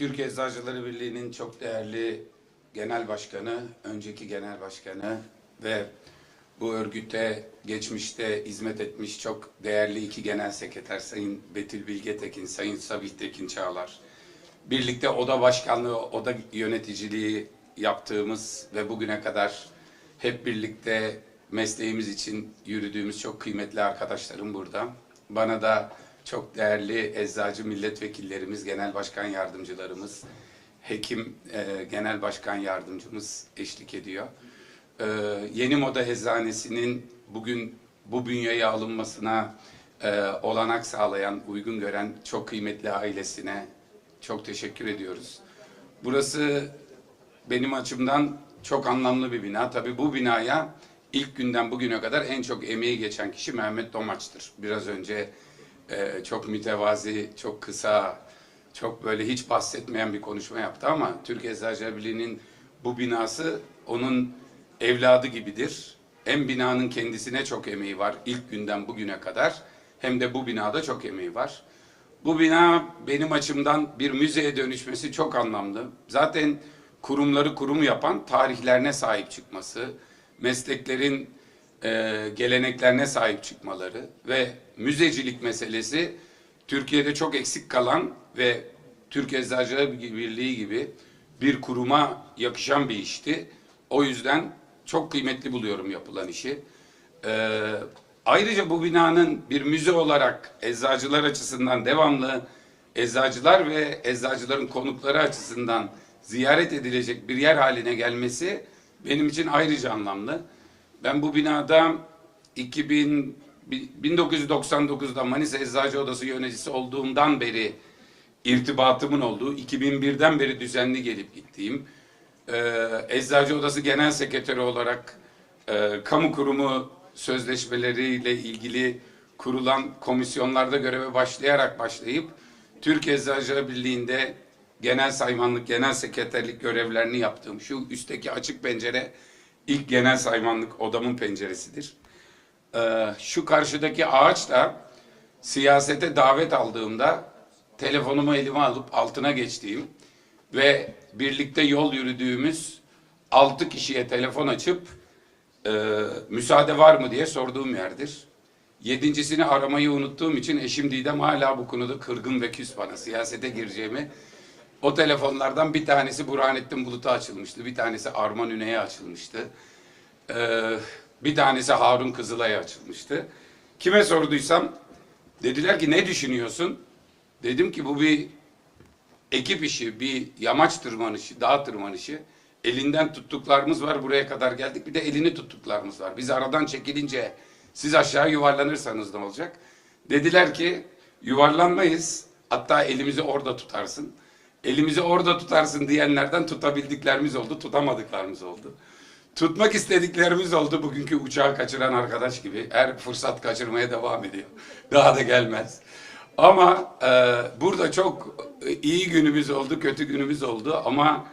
Türkiye Eczacıları Birliği'nin çok değerli genel başkanı, önceki genel başkanı ve bu örgüte geçmişte hizmet etmiş çok değerli iki genel sekreter Sayın Betül Bilge Tekin, Sayın Sabih Tekin Çağlar. Birlikte oda başkanlığı, oda yöneticiliği yaptığımız ve bugüne kadar hep birlikte mesleğimiz için yürüdüğümüz çok kıymetli arkadaşlarım burada. Bana da çok değerli eczacı milletvekillerimiz, genel başkan yardımcılarımız, hekim e, genel başkan yardımcımız eşlik ediyor. E, Yeni Moda Eczanesinin bugün bu bünyeye alınmasına e, olanak sağlayan, uygun gören çok kıymetli ailesine çok teşekkür ediyoruz. Burası benim açımdan çok anlamlı bir bina. Tabii bu binaya ilk günden bugüne kadar en çok emeği geçen kişi Mehmet Domaç'tır. Biraz önce e, çok mütevazi, çok kısa, çok böyle hiç bahsetmeyen bir konuşma yaptı ama Türkiye Eczacılar Birliği'nin bu binası onun evladı gibidir. Hem binanın kendisine çok emeği var ilk günden bugüne kadar hem de bu binada çok emeği var. Bu bina benim açımdan bir müzeye dönüşmesi çok anlamlı. Zaten kurumları kurum yapan tarihlerine sahip çıkması, mesleklerin e, geleneklerine sahip çıkmaları ve müzecilik meselesi Türkiye'de çok eksik kalan ve Türkiye Eczacılar Birliği gibi bir kuruma yakışan bir işti. O yüzden çok kıymetli buluyorum yapılan işi. Ee, ayrıca bu binanın bir müze olarak eczacılar açısından devamlı eczacılar ve eczacıların konukları açısından ziyaret edilecek bir yer haline gelmesi benim için ayrıca anlamlı. Ben bu binada 2000 1999'da Manisa Eczacı Odası yöneticisi olduğumdan beri irtibatımın olduğu, 2001'den beri düzenli gelip gittiğim, e, Eczacı Odası Genel Sekreteri olarak e, kamu kurumu sözleşmeleriyle ilgili kurulan komisyonlarda göreve başlayarak başlayıp Türkiye Eczacılar Birliği'nde genel saymanlık, genel sekreterlik görevlerini yaptığım şu üstteki açık pencere ilk genel saymanlık odamın penceresidir. Ee, şu karşıdaki ağaç da siyasete davet aldığımda telefonumu elime alıp altına geçtiğim ve birlikte yol yürüdüğümüz altı kişiye telefon açıp e, müsaade var mı diye sorduğum yerdir. Yedincisini aramayı unuttuğum için eşim Didem hala bu konuda kırgın ve küs bana. Siyasete gireceğimi o telefonlardan bir tanesi Burhanettin Bulut'a açılmıştı. Bir tanesi Arman Üney'e açılmıştı. Ee, bir tanesi Harun Kızılay'a açılmıştı. Kime sorduysam dediler ki ne düşünüyorsun? Dedim ki bu bir ekip işi, bir yamaç tırmanışı, dağ tırmanışı. Elinden tuttuklarımız var buraya kadar geldik. Bir de elini tuttuklarımız var. Biz aradan çekilince siz aşağı yuvarlanırsanız ne olacak? Dediler ki yuvarlanmayız. Hatta elimizi orada tutarsın. Elimizi orada tutarsın diyenlerden tutabildiklerimiz oldu, tutamadıklarımız oldu. Tutmak istediklerimiz oldu bugünkü uçağı kaçıran arkadaş gibi. Her fırsat kaçırmaya devam ediyor. Daha da gelmez. Ama e, burada çok iyi günümüz oldu, kötü günümüz oldu ama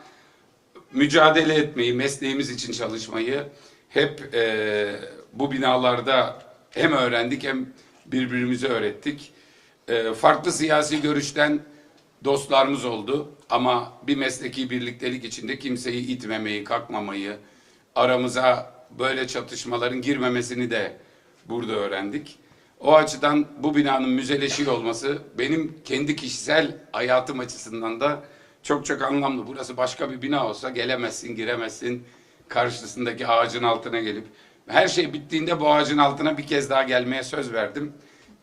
mücadele etmeyi, mesleğimiz için çalışmayı hep e, bu binalarda hem öğrendik hem birbirimize öğrettik. E, farklı siyasi görüşten dostlarımız oldu ama bir mesleki birliktelik içinde kimseyi itmemeyi, kalkmamayı, aramıza böyle çatışmaların girmemesini de burada öğrendik. O açıdan bu binanın müzeleşiyor olması benim kendi kişisel hayatım açısından da çok çok anlamlı. Burası başka bir bina olsa gelemezsin, giremezsin. Karşısındaki ağacın altına gelip her şey bittiğinde bu ağacın altına bir kez daha gelmeye söz verdim.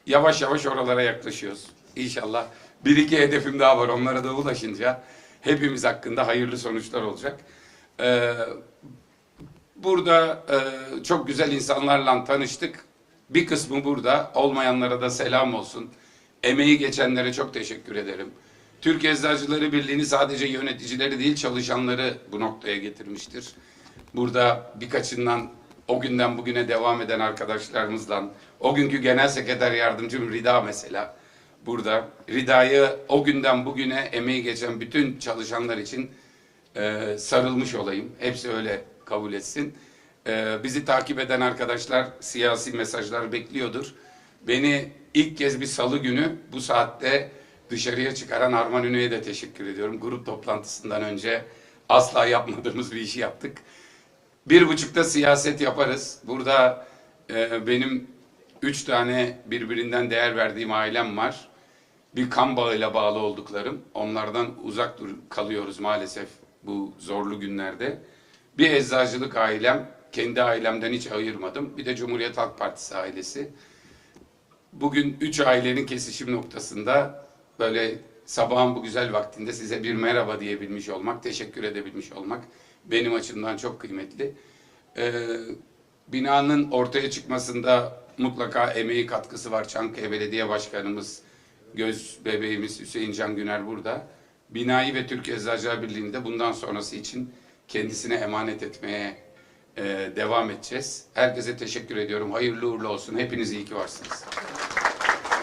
Yavaş yavaş oralara yaklaşıyoruz. İnşallah bir iki hedefim daha var. Onlara da ulaşınca hepimiz hakkında hayırlı sonuçlar olacak. Ee, burada e, çok güzel insanlarla tanıştık. Bir kısmı burada. Olmayanlara da selam olsun. Emeği geçenlere çok teşekkür ederim. Türkiye Eczacıları Birliği'ni sadece yöneticileri değil çalışanları bu noktaya getirmiştir. Burada birkaçından o günden bugüne devam eden arkadaşlarımızla, o günkü genel sekreter yardımcım Rida mesela burada. Rida'yı o günden bugüne emeği geçen bütün çalışanlar için e, sarılmış olayım. Hepsi öyle kabul etsin. E, bizi takip eden arkadaşlar siyasi mesajlar bekliyordur. Beni ilk kez bir salı günü bu saatte dışarıya çıkaran Arman Ünü'ye de teşekkür ediyorum. Grup toplantısından önce asla yapmadığımız bir işi yaptık. Bir buçukta siyaset yaparız. Burada e, benim üç tane birbirinden değer verdiğim ailem var. Bir kan bağıyla bağlı olduklarım. Onlardan uzak dur kalıyoruz maalesef bu zorlu günlerde. Bir eczacılık ailem, kendi ailemden hiç ayırmadım. Bir de Cumhuriyet Halk Partisi ailesi. Bugün üç ailenin kesişim noktasında böyle sabahın bu güzel vaktinde size bir merhaba diyebilmiş olmak, teşekkür edebilmiş olmak benim açımdan çok kıymetli. Ee, binanın ortaya çıkmasında mutlaka emeği katkısı var. Çankaya Belediye Başkanımız, göz bebeğimiz Hüseyin Can Güner burada. Binayı ve Türk Eczacılar Birliği'nde bundan sonrası için kendisine emanet etmeye e, devam edeceğiz. Herkese teşekkür ediyorum. Hayırlı uğurlu olsun. Hepiniz iyi ki varsınız.